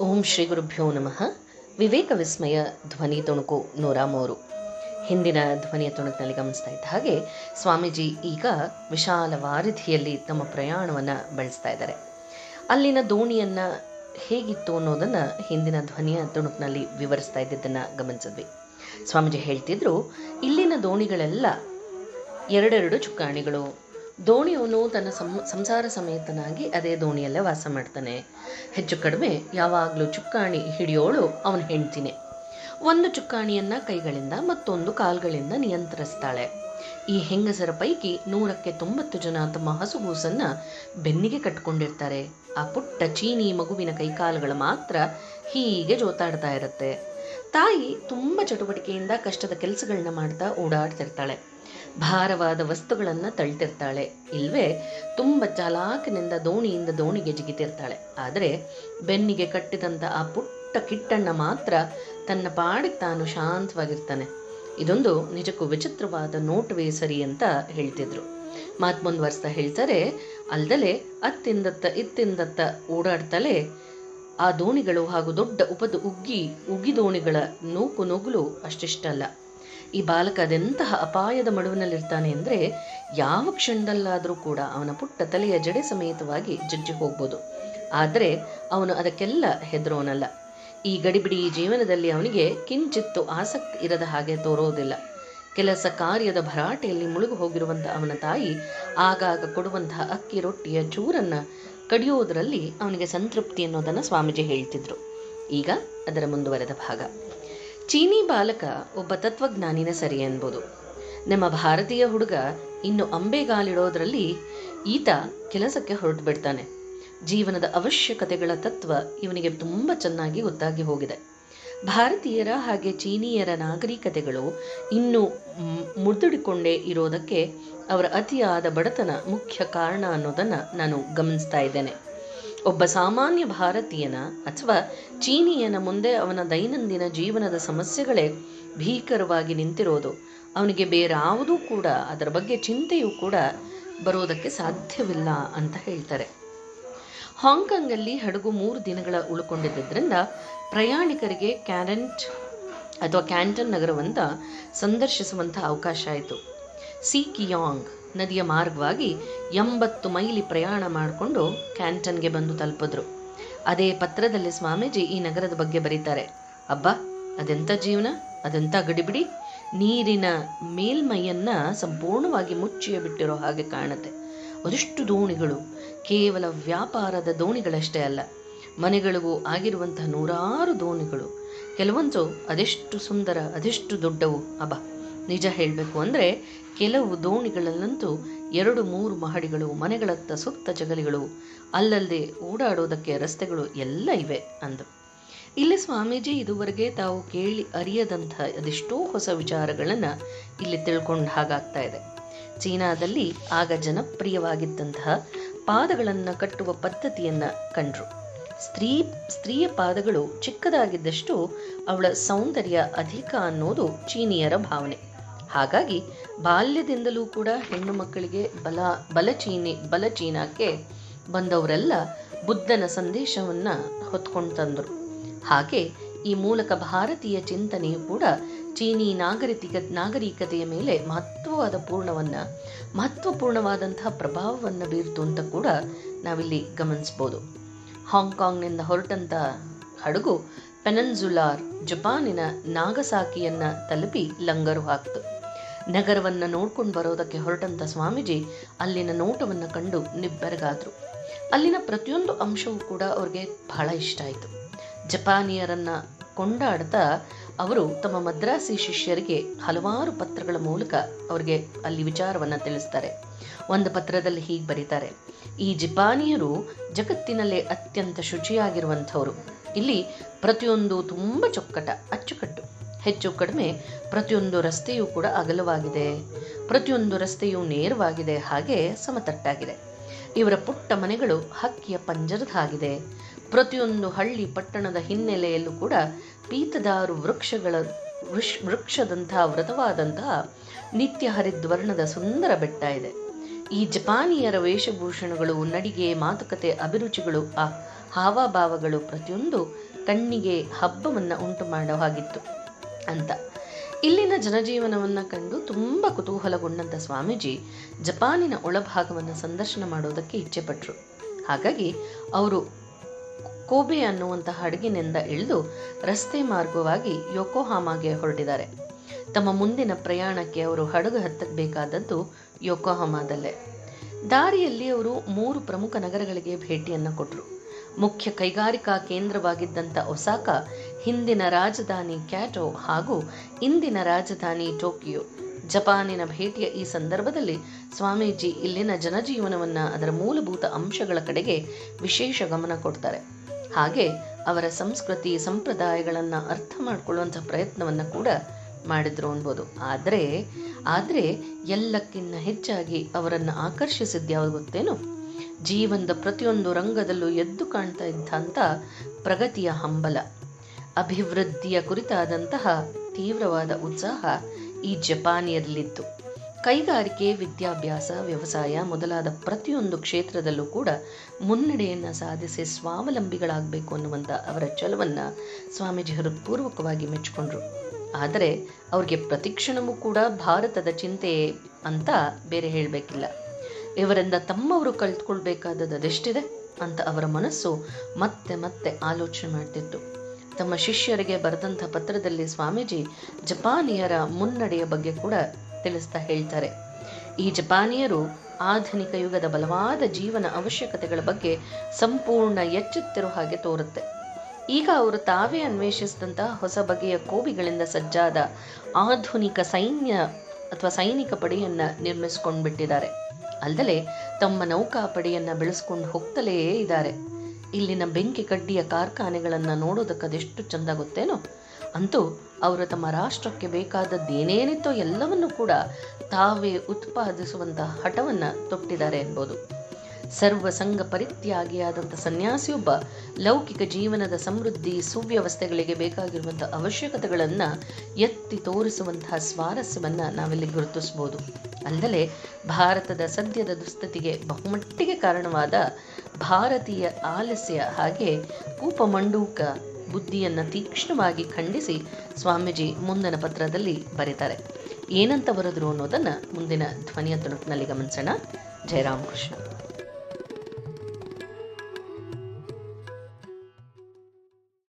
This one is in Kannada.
ಓಂ ಶ್ರೀ ಗುರುಭ್ಯೋ ನಮಃ. ವಿವೇಕ ವಿಸ್ಮಯ ಧ್ವನಿ ತುಣುಕು ನೂರ ಮೂರು ಹಿಂದಿನ ಧ್ವನಿಯ ತುಣುಕಿನಲ್ಲಿ ಗಮನಿಸ್ತಾ ಇದ್ದ ಹಾಗೆ ಸ್ವಾಮೀಜಿ ಈಗ ವಿಶಾಲ ವಾರಿಧಿಯಲ್ಲಿ ತಮ್ಮ ಪ್ರಯಾಣವನ್ನು ಬೆಳೆಸ್ತಾ ಇದ್ದಾರೆ. ಅಲ್ಲಿನ ದೋಣಿಯನ್ನು ಹೇಗಿತ್ತು ಅನ್ನೋದನ್ನು ಹಿಂದಿನ ಧ್ವನಿಯ ತುಣುಕಿನಲ್ಲಿ ವಿವರಿಸ್ತಾ ಇದ್ದಿದ್ದನ್ನು ಗಮನಿಸಿದ್ವಿ. ಸ್ವಾಮೀಜಿ ಹೇಳ್ತಿದ್ರು, ಇಲ್ಲಿನ ದೋಣಿಗಳೆಲ್ಲ ಎರಡೆರಡು ಚುಕ್ಕಾಣಿಗಳು ದೋಣಿಯವನು ತನ್ನ ಸಂಸಾರ ಸಮೇತನಾಗಿ ಅದೇ ದೋಣಿಯಲ್ಲೇ ವಾಸ ಮಾಡ್ತಾನೆ. ಹೆಚ್ಚು ಕಡಿಮೆ ಯಾವಾಗಲೂ ಚುಕ್ಕಾಣಿ ಹಿಡಿಯೋಳು ಅವನ ಹೆಂಡ್ತಿನೇ. ಒಂದು ಚುಕ್ಕಾಣಿಯನ್ನು ಕೈಗಳಿಂದ ಮತ್ತೊಂದು ಕಾಲುಗಳಿಂದ ನಿಯಂತ್ರಿಸ್ತಾಳೆ. ಈ ಹೆಂಗಸರ ಪೈಕಿ ನೂರಕ್ಕೆ ತೊಂಬತ್ತು ಜನ ತಮ್ಮ ಹಸುಗೂಸನ್ನು ಬೆನ್ನಿಗೆ ಕಟ್ಕೊಂಡಿರ್ತಾರೆ. ಆ ಪುಟ್ಟ ಚೀನಿ ಮಗುವಿನ ಕೈಕಾಲುಗಳು ಮಾತ್ರ ಹೀಗೆ ಜೋತಾಡ್ತಾ ಇರುತ್ತೆ. ತಾಯಿ ತುಂಬ ಚಟುವಟಿಕೆಯಿಂದ ಕಷ್ಟದ ಕೆಲಸಗಳನ್ನ ಮಾಡ್ತಾ ಓಡಾಡ್ತಿರ್ತಾಳೆ. ಭಾರವಾದ ವಸ್ತುಗಳನ್ನು ತಳ್ತಿರ್ತಾಳೆ. ಇಲ್ವೇ ತುಂಬ ಚಾಲಾಕಿನಿಂದ ದೋಣಿಯಿಂದ ದೋಣಿಗೆ ಜಿಗಿತಿರ್ತಾಳೆ. ಆದರೆ ಬೆನ್ನಿಗೆ ಕಟ್ಟಿದಂಥ ಆ ಪುಟ್ಟ ಕಿಟ್ಟಣ್ಣ ಮಾತ್ರ ತನ್ನ ಪಾಡಿಗೆ ತಾನು ಶಾಂತವಾಗಿರ್ತಾನೆ. ಇದೊಂದು ನಿಜಕ್ಕೂ ವಿಚಿತ್ರವಾದ ನೋಟವೇ ಸರಿ ಅಂತ ಹೇಳ್ತಿದ್ರು. ಮಾತು ಮುಂದುವರಿಸ್ತಾ ಹೇಳ್ತಾರೆ, ಅಲ್ದಲೆ ಅತ್ತಿಂದತ್ತ ಇತ್ತಿಂದತ್ತ ಓಡಾಡ್ತಲೇ ಆ ದೋಣಿಗಳು ಹಾಗೂ ದೊಡ್ಡ ಉಪದ ಉಗ್ಗಿ ಉಗ್ಗಿ ದೋಣಿಗಳ ನೂಕು ನುಗ್ಲು ಅಷ್ಟಿಷ್ಟಲ್ಲ. ಈ ಬಾಲಕ ಅದೆಂತಹ ಅಪಾಯದ ಮಡುವಿನಲ್ಲಿರ್ತಾನೆ ಅಂದರೆ ಯಾವ ಕ್ಷಣದಲ್ಲಾದರೂ ಕೂಡ ಅವನ ಪುಟ್ಟ ತಲೆಯ ಜಡೆ ಸಮೇತವಾಗಿ ಜಜ್ಜಿ ಹೋಗ್ಬೋದು. ಆದರೆ ಅವನು ಅದಕ್ಕೆಲ್ಲ ಹೆದರೋನಲ್ಲ. ಈ ಗಡಿಬಿಡಿ ಜೀವನದಲ್ಲಿ ಅವನಿಗೆ ಕಿಂಚಿತ್ತು ಆಸಕ್ತಿ ಇರದ ಹಾಗೆ ತೋರೋದಿಲ್ಲ. ಕೆಲಸ ಕಾರ್ಯದ ಭರಾಟೆಯಲ್ಲಿ ಮುಳುಗು ಹೋಗಿರುವಂಥ ಅವನ ತಾಯಿ ಆಗಾಗ ಕೊಡುವಂತಹ ಅಕ್ಕಿ ರೊಟ್ಟಿಯ ಚೂರನ್ನ ಕಡಿಯೋದರಲ್ಲಿ ಅವನಿಗೆ ಸಂತೃಪ್ತಿ ಅನ್ನೋದನ್ನು ಸ್ವಾಮೀಜಿ ಹೇಳ್ತಿದ್ರು. ಈಗ ಅದರ ಮುಂದುವರೆದ ಭಾಗ. ಚೀನಿ ಬಾಲಕ ಒಬ್ಬ ತತ್ವಜ್ಞಾನಿನ ಸರಿ ಅನ್ಬೋದು. ನಮ್ಮ ಭಾರತೀಯ ಹುಡುಗ ಇನ್ನು ಅಂಬೆಗಾಲಿಡೋದ್ರಲ್ಲಿ ಈತ ಕೆಲಸಕ್ಕೆ ಹೊರಟು ಬಿಡ್ತಾನೆ ಜೀವನದ ಅವಶ್ಯಕತೆಗಳ ತತ್ವ ಇವನಿಗೆ ತುಂಬ ಚೆನ್ನಾಗಿ ಗೊತ್ತಾಗಿ ಹೋಗಿದೆ. ಭಾರತೀಯರ ಹಾಗೆ ಚೀನೀಯರ ನಾಗರಿಕತೆಗಳು ಇನ್ನೂ ಮುದುಡಿಕೊಂಡೇ ಇರೋದಕ್ಕೆ ಅವರ ಅತಿಯಾದ ಬಡತನ ಮುಖ್ಯ ಕಾರಣ ಅನ್ನೋದನ್ನು ನಾನು ಗಮನಿಸ್ತಾ ಇದ್ದೇನೆ. ಒಬ್ಬ ಸಾಮಾನ್ಯ ಭಾರತೀಯನ ಅಥವಾ ಚೀನಿಯನ ಮುಂದೆ ಅವನ ದೈನಂದಿನ ಜೀವನದ ಸಮಸ್ಯೆಗಳೇ ಭೀಕರವಾಗಿ ನಿಂತಿರೋದು. ಅವನಿಗೆ ಬೇರಾವುದೂ ಕೂಡ, ಅದರ ಬಗ್ಗೆ ಚಿಂತೆಯೂ ಕೂಡ ಬರೋದಕ್ಕೆ ಸಾಧ್ಯವಿಲ್ಲ ಅಂತ ಹೇಳ್ತಾರೆ. ಹಾಂಗ್ಕಾಂಗಲ್ಲಿ ಹಡಗು ಮೂರು ದಿನಗಳ ಉಳ್ಕೊಂಡಿದ್ದರಿಂದ ಪ್ರಯಾಣಿಕರಿಗೆ ಕ್ಯಾರೆಂಟ್ ಅಥವಾ ಕ್ಯಾಂಟನ್ ನಗರವನ್ನು ಸಂದರ್ಶಿಸುವಂಥ ಅವಕಾಶ ಆಯಿತು. ಸಿ ಕಿಯಾಂಗ್ ನದಿಯ ಮಾರ್ಗವಾಗಿ ಎಂಬತ್ತು ಮೈಲಿ ಪ್ರಯಾಣ ಮಾಡಿಕೊಂಡು ಕ್ಯಾಂಟನ್ಗೆ ಬಂದು ತಲುಪಿದ್ರು. ಅದೇ ಪತ್ರದಲ್ಲಿ ಸ್ವಾಮೀಜಿ ಈ ನಗರದ ಬಗ್ಗೆ ಬರೀತಾರೆ. ಅಬ್ಬಾ ಅದೆಂಥ ಜೀವನ ಅದೆಂಥ ಗಡಿಬಿಡಿ? ನೀರಿನ ಮೇಲ್ಮೈಯನ್ನ ಸಂಪೂರ್ಣವಾಗಿ ಮುಚ್ಚಿಯ ಬಿಟ್ಟಿರೋ ಹಾಗೆ ಕಾಣುತ್ತೆ. ಅದೆಷ್ಟು ದೋಣಿಗಳು? ಕೇವಲ ವ್ಯಾಪಾರದ ದೋಣಿಗಳಷ್ಟೇ ಅಲ್ಲ, ಮನೆಗಳಿಗೂ ಆಗಿರುವಂತಹ ನೂರಾರು ದೋಣಿಗಳು. ಕೆಲವೊಂದು ಅದೆಷ್ಟು ಸುಂದರ, ಅದೆಷ್ಟು ದೊಡ್ಡವು. ಅಬ್ಬ. ನಿಜ ಹೇಳಬೇಕು ಅಂದರೆ ಕೆಲವು ದೋಣಿಗಳಲ್ಲಂತೂ ಎರಡು ಮೂರು ಮಹಡಿಗಳು, ಮನೆಗಳತ್ತ ಸುತ್ತ ಜಗಲಿಗಳು, ಅಲ್ಲಲ್ಲದೆ ಓಡಾಡೋದಕ್ಕೆ ರಸ್ತೆಗಳು ಎಲ್ಲ ಇವೆ ಅಂದರು. ಇಲ್ಲಿ ಸ್ವಾಮೀಜಿ, ಇದುವರೆಗೆ ತಾವು ಕೇಳಿ ಅರಿಯದಂಥ ಅದೆಷ್ಟೋ ಹೊಸ ವಿಚಾರಗಳನ್ನು ಇಲ್ಲಿ ತಿಳ್ಕೊಂಡು ಹಾಗಾಗ್ತಾ ಇದೆ. ಚೀನಾದಲ್ಲಿ ಆಗ ಜನಪ್ರಿಯವಾಗಿದ್ದಂತಹ ಪಾದಗಳನ್ನು ಕಟ್ಟುವ ಪದ್ಧತಿಯನ್ನು ಕಂಡ್ರು. ಸ್ತ್ರೀ, ಸ್ತ್ರೀಯ ಪಾದಗಳು ಚಿಕ್ಕದಾಗಿದ್ದಷ್ಟು ಅವಳ ಸೌಂದರ್ಯ ಅಧಿಕ ಅನ್ನೋದು ಚೀನಿಯರ ಭಾವನೆ. ಹಾಗಾಗಿ ಬಾಲ್ಯದಿಂದಲೂ ಕೂಡ ಹೆಣ್ಣು ಮಕ್ಕಳಿಗೆ ಬಲ, ಬಲಚೀನಿ, ಬಲಚೀನಾಕ್ಕೆ ಬಂದವರೆಲ್ಲ ಬುದ್ಧನ ಸಂದೇಶವನ್ನು ಹೊತ್ಕೊಂಡು ತಂದರು. ಹಾಗೆ ಈ ಮೂಲಕ ಭಾರತೀಯ ಚಿಂತನೆಯು ಕೂಡ ಚೀನಿ ನಾಗರಿಕ ನಾಗರಿಕತೆಯ ಮೇಲೆ ಮಹತ್ವವಾದ ಪೂರ್ಣವನ್ನು, ಮಹತ್ವಪೂರ್ಣವಾದಂತಹ ಪ್ರಭಾವವನ್ನು ಬೀರ್ತು ಅಂತ ಕೂಡ ನಾವಿಲ್ಲಿ ಗಮನಿಸ್ಬೋದು. ಹಾಂಗ್ಕಾಂಗ್ನಿಂದ ಹೊರಟಂಥ ಹಡಗು ಪೆನನ್ಸುಲಾರ್ ಜಪಾನಿನ ನಾಗಸಾಕಿಯನ್ನ ತಲುಪಿ ಲಂಗರು ಹಾಕ್ತು. ನಗರವನ್ನು ನೋಡ್ಕೊಂಡು ಬರೋದಕ್ಕೆ ಹೊರಟಂಥ ಸ್ವಾಮೀಜಿ ಅಲ್ಲಿನ ನೋಟವನ್ನು ಕಂಡು ನಿಬ್ಬೆರಗಾದ್ರು. ಅಲ್ಲಿನ ಪ್ರತಿಯೊಂದು ಅಂಶವೂ ಕೂಡ ಅವ್ರಿಗೆ ಬಹಳ ಇಷ್ಟ ಆಯಿತು. ಜಪಾನಿಯರನ್ನ ಕೊಂಡಾಡ್ತಾ ಅವರು ತಮ್ಮ ಮದ್ರಾಸಿ ಶಿಷ್ಯರಿಗೆ ಹಲವಾರು ಪತ್ರಗಳ ಮೂಲಕ ಅವರಿಗೆ ಅಲ್ಲಿ ವಿಚಾರವನ್ನ ತಿಳಿಸ್ತಾರೆ. ಒಂದು ಪತ್ರದಲ್ಲಿ ಹೀಗೆ ಬರೀತಾರೆ. ಈ ಜಪಾನಿಯರು ಜಗತ್ತಿನಲ್ಲೇ ಅತ್ಯಂತ ಶುಚಿಯಾಗಿರುವಂಥವರು. ಇಲ್ಲಿ ಪ್ರತಿಯೊಂದು ತುಂಬ ಚೊಕ್ಕಟ, ಅಚ್ಚುಕಟ್ಟು. ಹೆಚ್ಚು ಕಡಿಮೆ ಪ್ರತಿಯೊಂದು ರಸ್ತೆಯೂ ಕೂಡ ಅಗಲವಾಗಿದೆ. ಪ್ರತಿಯೊಂದು ರಸ್ತೆಯೂ ನೇರವಾಗಿದೆ, ಹಾಗೆ ಸಮತಟ್ಟಾಗಿದೆ. ಇವರ ಪುಟ್ಟ ಮನೆಗಳು ಹಕ್ಕಿಯ ಪಂಜರದ ಹಾಗಿದೆ ಪ್ರತಿಯೊಂದು ಹಳ್ಳಿ ಪಟ್ಟಣದ ಹಿನ್ನೆಲೆಯಲ್ಲೂ ಕೂಡ ಪೀತದಾರು ವೃಕ್ಷಗಳ ವೃಷ್ ವೃಕ್ಷದಂತಹ ವ್ರತವಾದಂತಹ ನಿತ್ಯ ಹರಿದ್ವರ್ಣದ ಸುಂದರ ಬೆಟ್ಟ ಇದೆ. ಈ ಜಪಾನಿಯರ ವೇಷಭೂಷಣಗಳು, ನಡಿಗೆ, ಮಾತುಕತೆ, ಅಭಿರುಚಿಗಳು, ಆ ಹಾವಭಾವಗಳು ಪ್ರತಿಯೊಂದು ಕಣ್ಣಿಗೆ ಹಬ್ಬವನ್ನು ಉಂಟು ಮಾಡೋ ಹಾಗಿತ್ತು. ಅಂತ. ಇಲ್ಲಿನ ಜನಜೀವನವನ್ನ ಕಂಡು ತುಂಬ ಕುತೂಹಲಗೊಂಡಂಥ ಸ್ವಾಮೀಜಿ ಜಪಾನಿನ ಒಳಭಾಗವನ್ನು ಸಂದರ್ಶನ ಮಾಡೋದಕ್ಕೆ ಇಚ್ಛೆ ಪಟ್ಟರು ಹಾಗಾಗಿ ಅವರು ಕೋಬೆ ಅನ್ನುವಂತಹ ಹಡಗಿನಿಂದ ಇಳಿದು ರಸ್ತೆ ಮಾರ್ಗವಾಗಿ ಯೋಕೋಹಾಮಾಗೆ ಹೊರಟಿದ್ದಾರೆ. ತಮ್ಮ ಮುಂದಿನ ಪ್ರಯಾಣಕ್ಕೆ ಅವರು ಹಡಗು ಹತ್ತಬೇಕಾದದ್ದು ಯೋಕೋಹಾಮಾದಲ್ಲೇ. ದಾರಿಯಲ್ಲಿ ಅವರು ಮೂರು ಪ್ರಮುಖ ನಗರಗಳಿಗೆ ಭೇಟಿಯನ್ನು ಕೊಟ್ಟರು ಮುಖ್ಯ ಕೈಗಾರಿಕಾ ಕೇಂದ್ರವಾಗಿದ್ದಂಥ ಒಸಾಕ ಹಿಂದಿನ ರಾಜಧಾನಿ ಕ್ಯಾಟೋ ಹಾಗೂ ಇಂದಿನ ರಾಜಧಾನಿ ಟೋಕಿಯೋ. ಜಪಾನಿನ ಭೇಟಿಯ ಈ ಸಂದರ್ಭದಲ್ಲಿ ಸ್ವಾಮೀಜಿ ಇಲ್ಲಿನ ಜನಜೀವನವನ್ನು ಅದರ ಮೂಲಭೂತ ಅಂಶಗಳ ಕಡೆಗೆ ವಿಶೇಷ ಗಮನ ಕೊಡ್ತಾರೆ. ಹಾಗೆ ಅವರ ಸಂಸ್ಕೃತಿ ಸಂಪ್ರದಾಯಗಳನ್ನು ಅರ್ಥ ಮಾಡಿಕೊಳ್ಳುವಂಥ ಪ್ರಯತ್ನವನ್ನು ಕೂಡ ಮಾಡಿದ್ರು ಅನ್ಬೋದು. ಆದರೆ ಆದರೆ ಎಲ್ಲಕ್ಕಿಂತ ಹೆಚ್ಚಾಗಿ ಅವರನ್ನು ಆಕರ್ಷಿಸಿದ್ದು ಗೊತ್ತೇನು? ಜೀವನದ ಪ್ರತಿಯೊಂದು ರಂಗದಲ್ಲೂ ಎದ್ದು ಕಾಣ್ತಾ ಇದ್ದಂಥ ಪ್ರಗತಿಯ ಹಂಬಲ. ಅಭಿವೃದ್ಧಿಯ ಕುರಿತಾದಂತಹ ತೀವ್ರವಾದ ಉತ್ಸಾಹ ಈ ಜಪಾನಿಯರಲ್ಲಿತ್ತು. ಕೈಗಾರಿಕೆ, ವಿದ್ಯಾಭ್ಯಾಸ, ವ್ಯವಸಾಯ ಮೊದಲಾದ ಪ್ರತಿಯೊಂದು ಕ್ಷೇತ್ರದಲ್ಲೂ ಕೂಡ ಮುನ್ನಡೆಯನ್ನು ಸಾಧಿಸಿ ಸ್ವಾವಲಂಬಿಗಳಾಗಬೇಕು ಅನ್ನುವಂಥ ಅವರ ಛಲವನ್ನು ಸ್ವಾಮೀಜಿ ಹೃತ್ಪೂರ್ವಕವಾಗಿ ಮೆಚ್ಚಿಕೊಂಡ್ರು. ಆದರೆ ಅವ್ರಿಗೆ ಪ್ರತಿಕ್ಷಣವೂ ಕೂಡ ಭಾರತದ ಚಿಂತೆ ಅಂತ ಬೇರೆ ಹೇಳಬೇಕಿಲ್ಲ. ಇವರಿಂದ ತಮ್ಮವರು ಕಲ್ತ್ಕೊಳ್ಬೇಕಾದದ್ದು ಅದೆಷ್ಟಿದೆ ಅಂತ ಅವರ ಮನಸ್ಸು ಮತ್ತೆ ಮತ್ತೆ ಆಲೋಚನೆ ಮಾಡ್ತಿತ್ತು. ತಮ್ಮ ಶಿಷ್ಯರಿಗೆ ಬರೆದಂಥ ಪತ್ರದಲ್ಲಿ ಸ್ವಾಮೀಜಿ ಜಪಾನಿಯರ ಮುನ್ನಡೆಯ ಬಗ್ಗೆ ಕೂಡ ತಿಳಿಸ್ತಾ ಹೇಳ್ತಾರೆ. ಈ ಜಪಾನಿಯರು ಆಧುನಿಕ ಯುಗದ ಬಲವಾದ ಜೀವನ ಅವಶ್ಯಕತೆಗಳ ಬಗ್ಗೆ ಸಂಪೂರ್ಣ ಎಚ್ಚೆತ್ತಿರೋ ಹಾಗೆ ತೋರುತ್ತೆ. ಈಗ ಅವರು ತಾವೇ ಅನ್ವೇಷಿಸಿದಂತಹ ಹೊಸ ಬಗೆಯ ಕೋವಿಗಳಿಂದ ಸಜ್ಜಾದ ಆಧುನಿಕ ಸೈನ್ಯ ಅಥವಾ ಸೈನಿಕ ಪಡೆಯನ್ನ ನಿರ್ಮಿಸಿಕೊಂಡು ಬಿಟ್ಟಿದ್ದಾರೆ ಅಲ್ಲದೆ ತಮ್ಮ ನೌಕಾಪಡೆಯನ್ನ ಬೆಳೆಸ್ಕೊಂಡು ಹೋಗ್ತಲೇ ಇದ್ದಾರೆ. ಇಲ್ಲಿನ ಬೆಂಕಿ ಕಡ್ಡಿಯ ಕಾರ್ಖಾನೆಗಳನ್ನು ನೋಡೋದಕ್ಕೆ ಅದೆಷ್ಟು ಚಂದ ಗೊತ್ತೇನೋ? ಅಂತೂ ಅವರು ತಮ್ಮ ರಾಷ್ಟ್ರಕ್ಕೆ ಬೇಕಾದದ್ದೇನೇನಿತ್ತೋ ಎಲ್ಲವನ್ನೂ ಕೂಡ ತಾವೇ ಉತ್ಪಾದಿಸುವಂತಹ ಹಠವನ್ನು ತೊಟ್ಟಿದ್ದಾರೆ ಎನ್ಬೋದು ಸರ್ವ ಸಂಘ ಪರಿತ್ಯಾಗಿಯಾದಂಥ ಸನ್ಯಾಸಿಯೊಬ್ಬ ಲೌಕಿಕ ಜೀವನದ ಸಮೃದ್ಧಿ, ಸುವ್ಯವಸ್ಥೆಗಳಿಗೆ ಬೇಕಾಗಿರುವಂಥ ಅವಶ್ಯಕತೆಗಳನ್ನು ಎತ್ತಿ ತೋರಿಸುವಂತಹ ಸ್ವಾರಸ್ಯವನ್ನು ನಾವಿಲ್ಲಿ ಗುರುತಿಸಬಹುದು ಅಲ್ಲದೆ ಭಾರತದ ಸದ್ಯದ ದುಸ್ಥಿತಿಗೆ ಬಹುಮಟ್ಟಿಗೆ ಕಾರಣವಾದ ಭಾರತೀಯ ಆಲಸ್ಯ ಹಾಗೆ ಕೂಪಮಂಡೂಕ ಬುದ್ಧಿಯನ್ನು ತೀಕ್ಷ್ಣವಾಗಿ ಖಂಡಿಸಿ ಸ್ವಾಮೀಜಿ ಮುಂದಿನ ಪತ್ರದಲ್ಲಿ ಬರೀತಾರೆ. ಏನಂತ ಬರೆದ್ರು ಅನ್ನೋದನ್ನು ಮುಂದಿನ ಧ್ವನಿಯ ತುಣುಕಿನಲ್ಲಿ ಗಮನಿಸೋಣ. ಜಯರಾಮ್ ಕೃಷ್ಣ